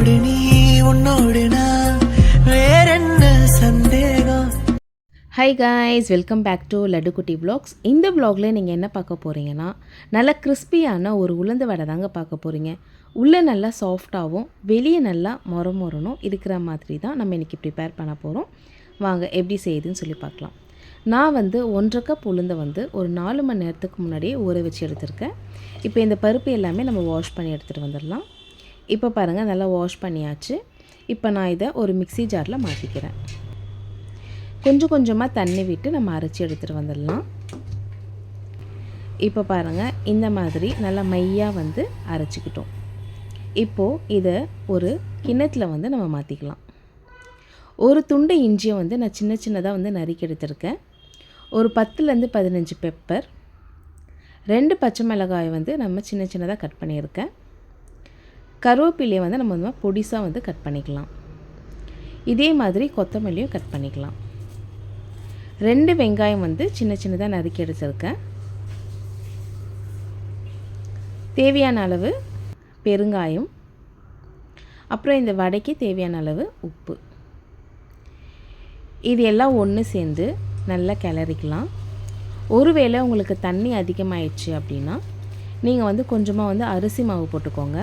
உன்னோடு நீ உன்னோடு நான் வேறென்ன சந்தேகம்? Hi guys welcome back to லட்டுக்குட்டி blogs இந்த ப்ளாகில் நீங்கள் என்ன பார்க்க போகிறீங்கன்னா நல்லா கிறிஸ்பியான ஒரு உளுந்து வடை தாங்க பார்க்க போகிறீங்க உள்ளே நல்லா சாஃப்டாகவும் வெளியே நல்லா மொரம் மொரணும் இருக்கிற மாதிரி தான் நம்ம இன்றைக்கி ப்ரிப்பேர் பண்ண போகிறோம் வாங்க எப்படி செய்யுதுன்னு சொல்லி பார்க்கலாம். நான் வந்து ஒன்றரை கப் உளுந்தை வந்து ஒரு நாலு மணி நேரத்துக்கு முன்னாடியே ஊற வச்சு எடுத்திருக்கேன். இப்போ இந்த பருப்பு எல்லாமே நம்ம வாஷ் பண்ணி எடுத்துகிட்டு வந்துடலாம். இப்போ பாருங்கள் நல்லா வாஷ் பண்ணியாச்சு. இப்போ நான் இதை ஒரு மிக்ஸி ஜாரில் மாற்றிக்கிறேன் கொஞ்சம் கொஞ்சமாக தண்ணி விட்டு நம்ம அரைச்சி எடுத்துகிட்டு வந்துடலாம். இப்போ பாருங்கள் இந்த மாதிரி நல்லா மையாக வந்து அரைச்சிக்கிட்டோம். இப்போது இதை ஒரு கிணத்தில் வந்து நம்ம மாற்றிக்கலாம் ஒரு துண்டு இஞ்சியை வந்து நான் சின்ன சின்னதாக வந்து நறுக்கி எடுத்திருக்கேன். ஒரு பத்துலேருந்து பதினஞ்சு பெப்பர் ரெண்டு பச்சை மிளகாய் வந்து நம்ம சின்ன சின்னதாக கட் பண்ணியிருக்கேன். கருவேப்பிலையை வந்து நம்ம வந்து பொடிசாக வந்து கட் பண்ணிக்கலாம். இதே மாதிரி கொத்தமல்லியும் கட் பண்ணிக்கலாம். ரெண்டு வெங்காயம் வந்து சின்ன சின்னதாக நறுக்கி எடுத்திருக்கேன். தேவையான அளவு பெருங்காயம். அப்புறம் இந்த வடைக்கு தேவையான அளவு உப்பு. இது எல்லாம் ஒன்று சேர்ந்து நல்லா கிளறிக்கலாம். ஒருவேளை உங்களுக்கு தண்ணி அதிகமாயிடுச்சு அப்படின்னா நீங்கள் வந்து கொஞ்சமாக வந்து அரிசி மாவு போட்டுக்கோங்க.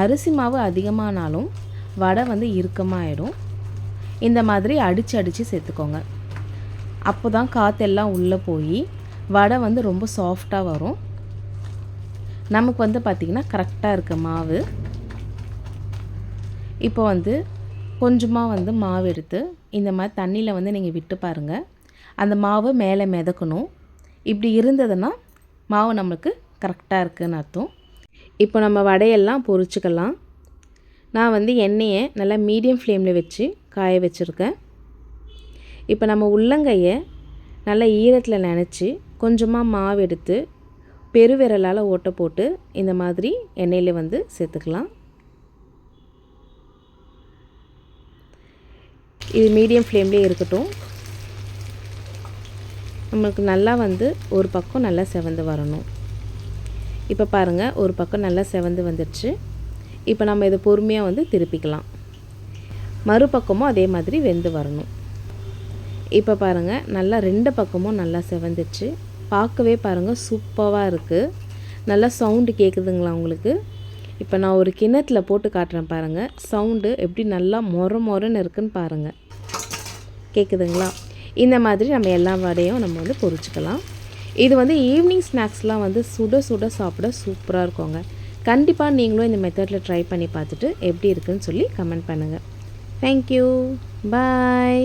அரிசி மாவு அதிகமானாலும் வடை வந்து இறுக்கமாகிடும் இந்த மாதிரி அடித்து அடித்து சேர்த்துக்கோங்க. அப்போ தான் காற்றெல்லாம் உள்ளே போய் வடை வந்து ரொம்ப சாஃப்டாக வரும். நமக்கு வந்து பார்த்திங்கன்னா கரெக்டாக இருக்க மாவு. இப்போ வந்து கொஞ்சமாக வந்து மாவு எடுத்து இந்த மாதிரி தண்ணியில் வந்து நீங்கள் விட்டு பாருங்கள் அந்த மாவு மேலே மிதக்கணும். இப்படி இருந்ததுன்னா மாவு நம்மளுக்கு கரெக்டாக இருக்குதுன்னு அர்த்தம். இப்போ நம்ம வடையெல்லாம் பொரிச்சுக்கலாம் நான் வந்து எண்ணெயை நல்லா மீடியம் ஃப்ளேமில் வச்சு காய வச்சுருக்கேன். இப்போ நம்ம உள்ளங்கையை நல்லா ஈரத்தில் நினச்சி கொஞ்சமாக மாவு எடுத்து பெருவிரலால் ஓட்டை போட்டு இந்த மாதிரி எண்ணெயில் வந்து சேர்த்துக்கலாம். இது மீடியம் ஃப்ளேம்லேயே இருக்கட்டும். நம்மளுக்கு நல்லா வந்து ஒரு பக்கம் நல்லா செவந்து வரணும். இப்போ பாருங்கள் ஒரு பக்கம் நல்லா செவந்து வந்துடுச்சு. இப்போ நம்ம இதை பொறுமையாக வந்து திருப்பிக்கலாம். மறுபக்கமும் அதே மாதிரி வெந்து வரணும். இப்போ பாருங்கள் நல்லா ரெண்டு பக்கமும் நல்லா செவந்துச்சு பார்க்கவே பாருங்கள் சூப்பராக இருக்குது நல்லா சவுண்டு கேட்குதுங்களா உங்களுக்கு? இப்போ நான் ஒரு கிணத்தில் போட்டு காட்டுறேன் பாருங்கள் சவுண்டு எப்படி நல்லா மொர மொரன்னு இருக்குன்னு பாருங்கள் கேட்குதுங்களா இந்த மாதிரி நம்ம எல்லா வடையும் நம்ம வந்து பொரிச்சுக்கலாம் இது வந்து ஈவினிங் ஸ்நாக்ஸ்லாம் வந்து சுட சுட சாப்பிட சூப்பராக இருக்குங்க. கண்டிப்பாக நீங்களும் இந்த மெத்தடில் ட்ரை பண்ணி பார்த்துட்டு எப்படி இருக்குன்னு சொல்லி கமெண்ட் பண்ணுங்கள் தேங்க்யூ பாய்